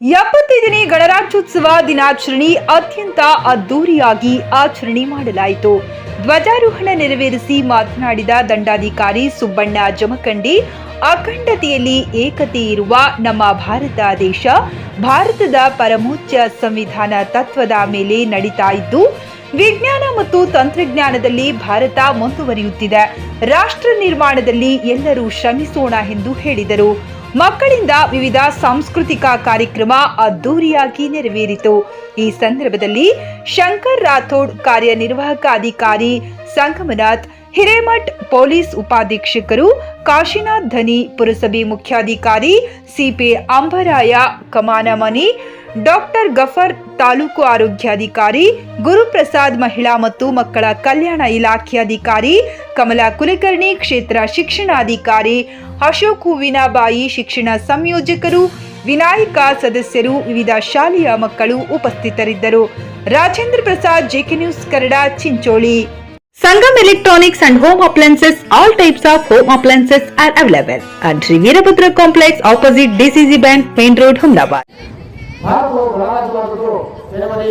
ಎಪ್ಪತ್ತೈದನೇ ಗಣರಾಜ್ಯೋತ್ಸವ ದಿನಾಚರಣೆ ಅತ್ಯಂತ ಅದ್ದೂರಿಯಾಗಿ ಆಚರಣೆ ಮಾಡಲಾಯಿತು. ಧ್ವಜಾರೋಹಣ ನೆರವೇರಿಸಿ ಮಾತನಾಡಿದ ದಂಡಾಧಿಕಾರಿ ಸುಬ್ಬಣ್ಣ ಜಮಖಂಡಿ, ಅಖಂಡತೆಯಲ್ಲಿ ಏಕತೆ ಇರುವ ನಮ್ಮ ಭಾರತ ದೇಶ, ಭಾರತದ ಪರಮೋಚ್ಚ ಸಂವಿಧಾನ ತತ್ವದ ಮೇಲೆ ನಡೀತಾ ಇದ್ದು, ವಿಜ್ಞಾನ ಮತ್ತು ತಂತ್ರಜ್ಞಾನದಲ್ಲಿ ಭಾರತ ಮುಂದುವರಿಯುತ್ತಿದೆ. ರಾಷ್ಟ್ರ ನಿರ್ಮಾಣದಲ್ಲಿ ಎಲ್ಲರೂ ಶ್ರಮಿಸೋಣ ಎಂದು ಹೇಳಿದರು. ಮಕ್ಕಳಿಂದ ವಿವಿಧ ಸಾಂಸ್ಕೃತಿಕ ಕಾರ್ಯಕ್ರಮ ಅದ್ದೂರಿಯಾಗಿ ನೆರವೇರಿತು. ಈ ಸಂದರ್ಭದಲ್ಲಿ ಶಂಕರ್ ರಾಥೋಡ್ ಕಾರ್ಯನಿರ್ವಾಹಕ ಅಧಿಕಾರಿ ಸಂಗಮನಾಥ್, ಹಿರೇಮಠ್ ಪೊಲೀಸ್ ಉಪಾಧೀಕ್ಷಕರು, ಕಾಶಿನಾಥ್ ಧನಿ ಪುರಸಭೆ ಮುಖ್ಯಾಧಿಕಾರಿ ಸಿಪಿ ಅಂಬರಾಯ, ಕಮಾನಮನಿ ಡಾಕ್ಟರ್ ಗಫರ್ ತಾಲೂಕು ಆರೋಗ್ಯಾಧಿಕಾರಿ ಗುರುಪ್ರಸಾದ್ ಮಹಿಳಾ ಮತ್ತು ಮಕ್ಕಳ ಕಲ್ಯಾಣ ಇಲಾಖೆ ಅಧಿಕಾರಿ, ಕಮಲಾ ಕುಲಕರ್ಣಿ ಕ್ಷೇತ್ರ ಶಿಕ್ಷಣಾಧಿಕಾರಿ, ಅಶೋಕ್ ಹೂವಿನಬಾಯಿ ಶಿಕ್ಷಣ ಸಂಯೋಜಕರು, ವಿನಾಯಕ ಸದಸ್ಯರು, ವಿವಿಧ ಶಾಲೆಯ ಮಕ್ಕಳು ಉಪಸ್ಥಿತರಿದ್ದರು. Rajendra Prasad, JK news Kannada, Chincholi. Sangam electronics and home appliances, all types of home appliances are available. And Shri Veerabhadra complex, opposite DCC bank, main road Humnabad. ಭಾರತವು ಗಣರಾಜ್ಯವಾಗಿದ್ದು ಜನವರಿ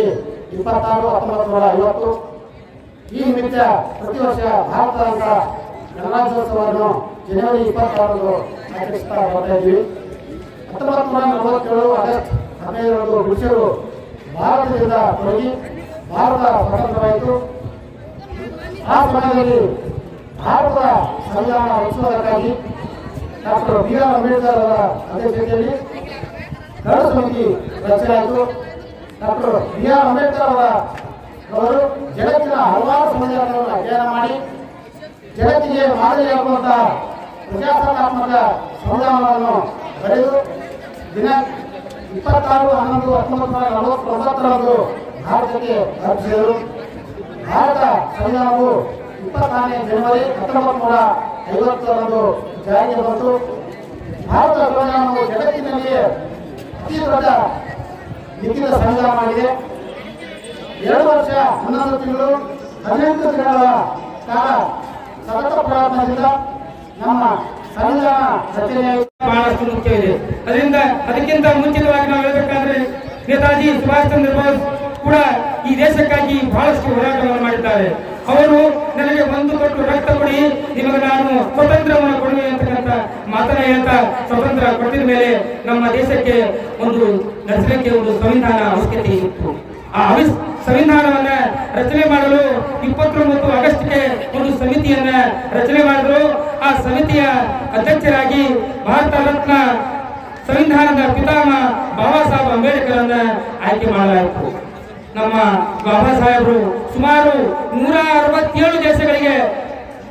ಇಪ್ಪತ್ತಾರು, ಹತ್ತೊಂಬತ್ತು ನೂರ ಐವತ್ತು. ಈ ನಿಮಿತ್ತ ಪ್ರತಿ ವರ್ಷ ಭಾರತದ ಗಣರಾಜ್ಯೋತ್ಸವವನ್ನು ಜನವರಿ ಇಪ್ಪತ್ತಾರರಂದು ಆಚರಿಸ್ತಾ ಬರ್ತಾ ಇದ್ವಿ ಹತ್ತೊಂಬತ್ತು ನೂರ ನಲವತ್ತೇಳು, ಆಗಸ್ಟ್ ಹದಿನೈದರಂದು ಬ್ರಿಟಿಷರು ಭಾರತದಿಂದ ತೊಡಗಿ ಭಾರತ ಸ್ವತಂತ್ರವಾಯಿತು. ಆ ಸಮಯದಲ್ಲಿ ಭಾರತದ ಸಂವಿಧಾನ ರಚಿಸುವುದಕ್ಕಾಗಿ ಡಾಕ್ಟರ್ ಬಿ ಆರ್ ಅಂಬೇಡ್ಕರ್ ಅವರ ಅಧ್ಯಕ್ಷತೆಯಲ್ಲಿ ಕರಡು ಸಮಿತಿ ಡಾಕ್ಟರ್ ಬಿ ಆರ್ ಅಂಬೇಡ್ಕರ್ ಅವರ ಜಗತ್ತಿನ ಹಲವಾರು ಸಂವಿಧಾನಗಳನ್ನು ಅಧ್ಯಯನ ಮಾಡಿ, ಜಗತ್ತಿಗೆ ಮಾದರಿಯಾಗುವಂತಹ ಪ್ರಜಾಸತ್ತಾತ್ಮಕ ಸಂವಿಧಾನವನ್ನು ಬರೆದು, ದಿನ ಇಪ್ಪತ್ತಾರು, ಹನ್ನೊಂದು, ಹತ್ತೊಂಬತ್ತು ನೂರ ನಲವತ್ತೊಂಬತ್ತರಂದು ಭಾರತಕ್ಕೆ ಅರ್ಪಿಸಿದರು. ಭಾರತ ಸಂವಿಧಾನವು ಇಪ್ಪತ್ತಾರನೇ ಜನವರಿ ಹತ್ತೊಂಬತ್ತು ನೂರ ಐವತ್ತರಂದು ಜಾರಿಗೆ ಬಂತು. ಭಾರತ ಸಂವಿಧಾನವು ಜಗತ್ತಿನಲ್ಲಿಯೇ ಅತಿ ದೊಡ್ಡ ಲಿಖಿತ ಸಂವಿಧಾನವಾಗಿದೆ ಎರಡು ವರ್ಷ, ಹನ್ನೊಂದು ತಿಂಗಳು, ಹದಿನೆಂಟು ದಿನಗಳ ಕಾಲ ಸತತ ಪ್ರಯತ್ನದಿಂದ ನಮ್ಮ ಸಂವಿಧಾನ ರಚನೆಯಾಯಿತು ಬಹಳಷ್ಟು ಮುಖ್ಯವಿದೆ ಅದರಿಂದ ಅದಕ್ಕಿಂತ ಮುಂಚಿತವಾಗಿ ನಾವು ಹೇಳಬೇಕಾದ್ರೆ ನೇತಾಜಿ ಸುಭಾಷ್ ಚಂದ್ರ ಬೋಸ್ ಕೂಡ ಈ ದೇಶಕ್ಕಾಗಿ ಬಹಳಷ್ಟು ಹೋರಾಟವನ್ನು ಮಾಡಿದ್ದಾರೆ. ಅವರು ನನಗೆ ಒಂದು ಕೊಟ್ಟು ರಕ್ತ ಕೊಡಿ, ನಿಮಗೆ ನಾನು ಸ್ವತಂತ್ರವನ್ನು ಕೊಡುವೆ ಅಂತಕ್ಕಂಥ ಮಾತನ್ನ ಹೇಳ್ತಾ ಸ್ವತಂತ್ರ ಕೊಟ್ಟಿದ ಮೇಲೆ ನಮ್ಮ ದೇಶಕ್ಕೆ ಒಂದು ನಡೆಸಲಿಕ್ಕೆ ಒಂದು ಸಂವಿಧಾನ ಅವಶ್ಯಕತೆ ಇತ್ತು. ಆ ಸಂವಿಧಾನವನ್ನ ರಚನೆ ಮಾಡಲು ಇಪ್ಪತ್ತೊಂಬತ್ತು ಆಗಸ್ಟ್ಗೆ ಒಂದು ಸಮಿತಿಯನ್ನ ರಚನೆ ಮಾಡಿದ್ರು. ಆ ಸಮಿತಿಯ ಅಧ್ಯಕ್ಷರಾಗಿ ಭಾರತ ರತ್ನ ಸಂವಿಧಾನದ ಪಿತಾಮ ಬಾಬಾ ಸಾಹೇಬ್ ಅಂಬೇಡ್ಕರ್ ಅನ್ನ ಆಯ್ಕೆ ಮಾಡಲಾಯಿತು. ನಮ್ಮ ಬಾಬಾ ಸಾಹೇಬರು ಸುಮಾರು ನೂರ ಅರವತ್ತೇಳು ದೇಶಗಳಿಗೆ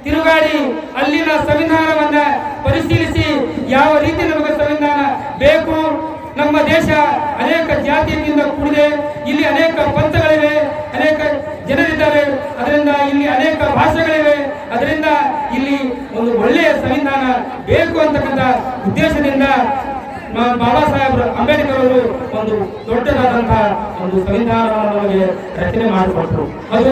ತಿರುಗಾಡಿ ಅಲ್ಲಿನ ಸಂವಿಧಾನವನ್ನ ಪರಿಶೀಲಿಸಿ ಯಾವ ರೀತಿ ನಮಗೆ ಸಂವಿಧಾನ ಬೇಕು ನಮ್ಮ ದೇಶ ಅನೇಕ ಜಾತಿಯಿಂದ ಕೂಡಿದೆ. ಇಲ್ಲಿ ಅನೇಕ ಪಂಥಗಳಿವೆ, ಅನೇಕ ಜನರಿದ್ದಾರೆ. ಅದರಿಂದ ಇಲ್ಲಿ ಅನೇಕ ಭಾಷೆಗಳಿವೆ. ಅದರಿಂದ ಇಲ್ಲಿ ಒಂದು ಒಳ್ಳೆಯ ಸಂವಿಧಾನ ಬೇಕು ಅಂತಕ್ಕಂಥ ಉದ್ದೇಶದಿಂದ ಬಾಬಾ ಸಾಹೇಬ್ ಅಂಬೇಡ್ಕರ್ ಅವರು ಒಂದು ದೊಡ್ಡದಾದಂತಹ ಒಂದು ಸಂವಿಧಾನವನ್ನು ನಮಗೆ ರಚನೆ ಮಾಡಿಕೊಟ್ರು. ಅದು